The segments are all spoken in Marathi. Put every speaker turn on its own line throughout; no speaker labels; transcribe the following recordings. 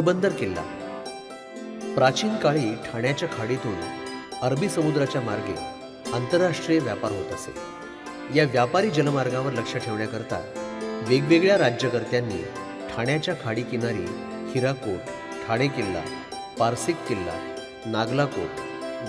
पोरबंदर किल्ला. प्राचीन काळी ठाण्याच्या खाडीतून अरबी समुद्राच्या मार्गे आंतरराष्ट्रीय व्यापार होत असे. या व्यापारी जलमार्गावर लक्ष ठेवण्याकरता वेगवेगळ्या राज्यकर्त्यांनी ठाण्याच्या खाडी किनारी हिराकोट ठाणे किल्ला पारसिक किल्ला नागलाकोट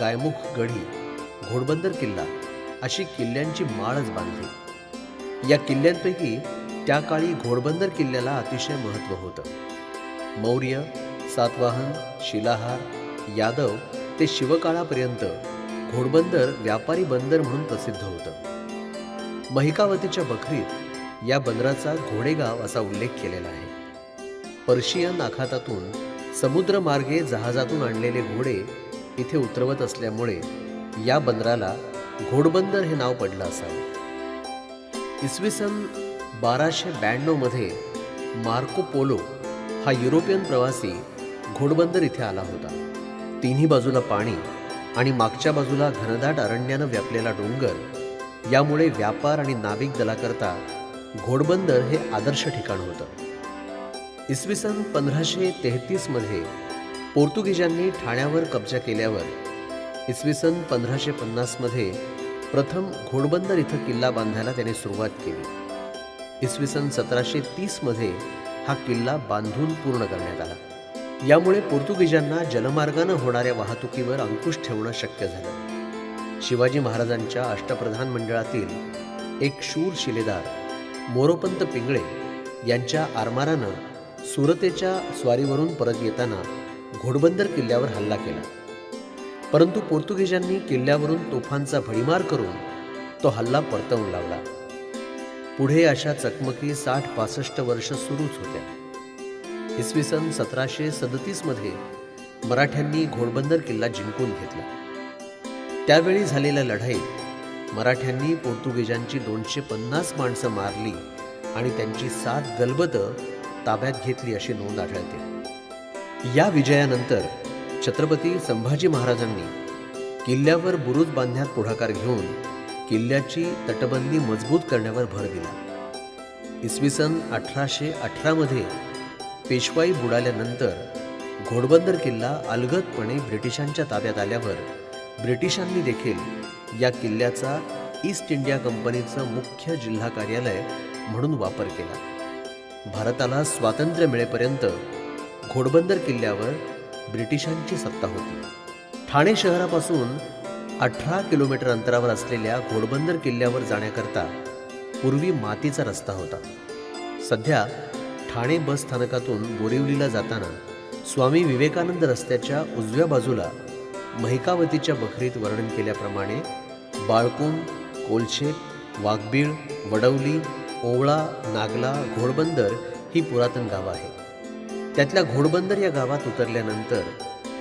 गायमुख गढी घोडबंदर किल्ला अशी किल्ल्यांची माळच बांधली. या किल्ल्यांपैकी त्या काळी घोडबंदर किल्ल्याला अतिशय महत्त्व होतं. मौर्य सातवाहन शिलाहार यादव ते शिवकाळापर्यंत घोडबंदर व्यापारी बंदर म्हणून प्रसिद्ध होतं. महिकावतीच्या बखरीत या बंदराचा घोडेगाव असा उल्लेख केलेला आहे. पर्शियन आखातातून समुद्रमार्गे जहाजातून आणलेले घोडे इथे उतरवत असल्यामुळे या बंदराला घोडबंदर हे नाव पडलं असावं. इसवी सन बाराशे ब्याण्णवमध्ये मार्को पोलो हा युरोपियन प्रवासी घोडबंदर इथे आला होता. तिन्ही बाजूला पाणी आणि मागच्या बाजूला घनदाट अरण्यानं व्यापलेला डोंगर यामुळे व्यापार आणि नाविक दलाकरता घोडबंदर हे आदर्श ठिकाण होतं. इसवी सन पंधराशे तेहतीसमध्ये पोर्तुगीजांनी ठाण्यावर कब्जा केल्यावर इसवी सन पंधराशे पन्नासमध्ये प्रथम घोडबंदर इथं किल्ला बांधायला त्याने सुरुवात केली. इसवी सन सतराशे तीसमध्ये हा किल्ला बांधून पूर्ण करण्यात आला. यामुळे पोर्तुगीजांना जलमार्गानं होणाऱ्या वाहतुकीवर अंकुश ठेवणं शक्य झालं. शिवाजी महाराजांच्या अष्टप्रधान मंडळातील एक शूर शिलेदार मोरोपंत पिंगळे यांच्या आरमारानं सुरतेच्या स्वारीवरून परत येताना घोडबंदर किल्ल्यावर हल्ला केला. परंतु पोर्तुगीजांनी किल्ल्यावरून तोफांचा भडीमार करून तो हल्ला परतवून लावला. पुढे अशा चकमकी साठ पासष्ट वर्ष सुरूच होत्या. इसवी सन सतराशे सदतीसमध्ये मराठ्यांनी घोडबंदर किल्ला जिंकून घेतला. त्यावेळी झालेल्या लढाईत मराठ्यांनी पोर्तुगीजांची दोनशे पन्नास माणसं मारली आणि त्यांची सात गलबतं ताब्यात घेतली अशी नोंद आढळते. या विजयानंतर छत्रपती संभाजी महाराजांनी किल्ल्यावर बुरुज बांधण्यात पुढाकार घेऊन किल्ल्याची तटबंदी मजबूत करण्यावर भर दिला. इसवी सन अठराशे अठरामध्ये पेशवाई बुडाल्यानंतर घोडबंदर किल्ला अलगदपणे ब्रिटिशांच्या ताब्यात आल्यावर ब्रिटिशांनी देखील या किल्ल्याचा ईस्ट इंडिया कंपनीचं मुख्य जिल्हा कार्यालय म्हणून वापर केला. भारताला स्वातंत्र्य मिळेपर्यंत घोडबंदर किल्ल्यावर ब्रिटिशांची सत्ता होती. ठाणे शहरापासून अठरा किलोमीटर अंतरावर असलेल्या घोडबंदर किल्ल्यावर जाण्याकरता पूर्वी मातीचा रस्ता होता. सध्या ठाणे बस स्थानकातून बोरिवलीला जाताना स्वामी विवेकानंद रस्त्याच्या उजव्या बाजूला महिकावतीच्या बखरीत वर्णन केल्याप्रमाणे बाळकुम कोलशेत वाघबीळ वडवली ओवळा नागला घोडबंदर ही पुरातन गावं आहेत. त्यातल्या घोडबंदर या गावात उतरल्यानंतर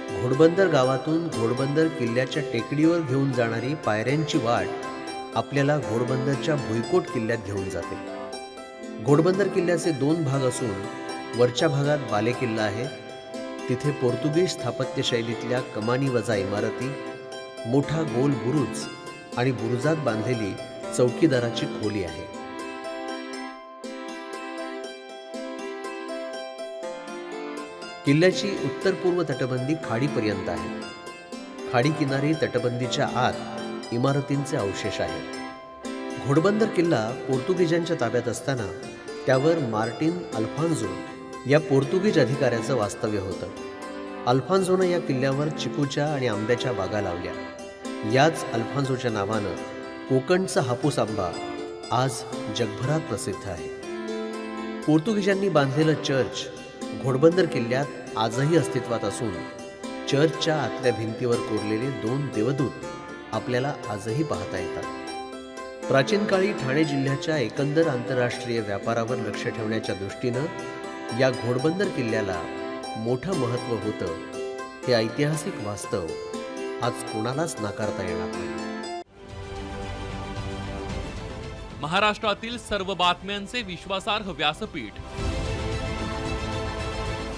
घोडबंदर गावातून घोडबंदर किल्ल्याच्या टेकडीवर घेऊन जाणारी पायऱ्यांची वाट आपल्याला घोडबंदरच्या भुईकोट किल्ल्यात घेऊन जाते. घोडबंदर किल्ल्याचे दोन भाग असून वरच्या भागात बालेकिल्ला आहे. तिथे पोर्तुगीज स्थापत्य शैलीतल्या कमानी वजा इमारती मोठा गोल बुरुज आणि बुरुजात बांधलेली चौकीदाराची खोली आहे. किल्ल्याची उत्तर पूर्व तटबंदी खाडीपर्यंत आहे. खाडी किनारी तटबंदीच्या आत इमारतींचे अवशेष आहेत. घोडबंदर किल्ला पोर्तुगीजांच्या ताब्यात असताना त्यावर मार्टिन अल्फान्झो या पोर्तुगीज अधिकाऱ्याचं वास्तव्य होतं. अल्फान्झोनं या किल्ल्यावर चिकूच्या आणि आंब्याच्या बागा लावल्या. याच अल्फान्झोच्या नावानं कोकणचा हापूस आंबा आज जगभरात प्रसिद्ध आहे. पोर्तुगीजांनी बांधलेलं चर्च घोडबंदर किल्ल्यात आजही अस्तित्वात असून चर्चच्या आतल्या भिंतीवर कोरलेले दोन देवदूत आपल्याला आजही पाहता येतात. प्राचीन काळी ठाणे जिल्ह्याच्या एकंदर आंतरराष्ट्रीय व्यापारावर लक्ष ठेवण्याच्या दृष्टीनं या घोडबंदर किल्ल्याला मोठं महत्त्व होतं हे ऐतिहासिक वास्तव आज कोणालाच नाकारता येणार नाही.
महाराष्ट्रातील सर्व बातम्यांचे विश्वासार्ह व्यासपीठ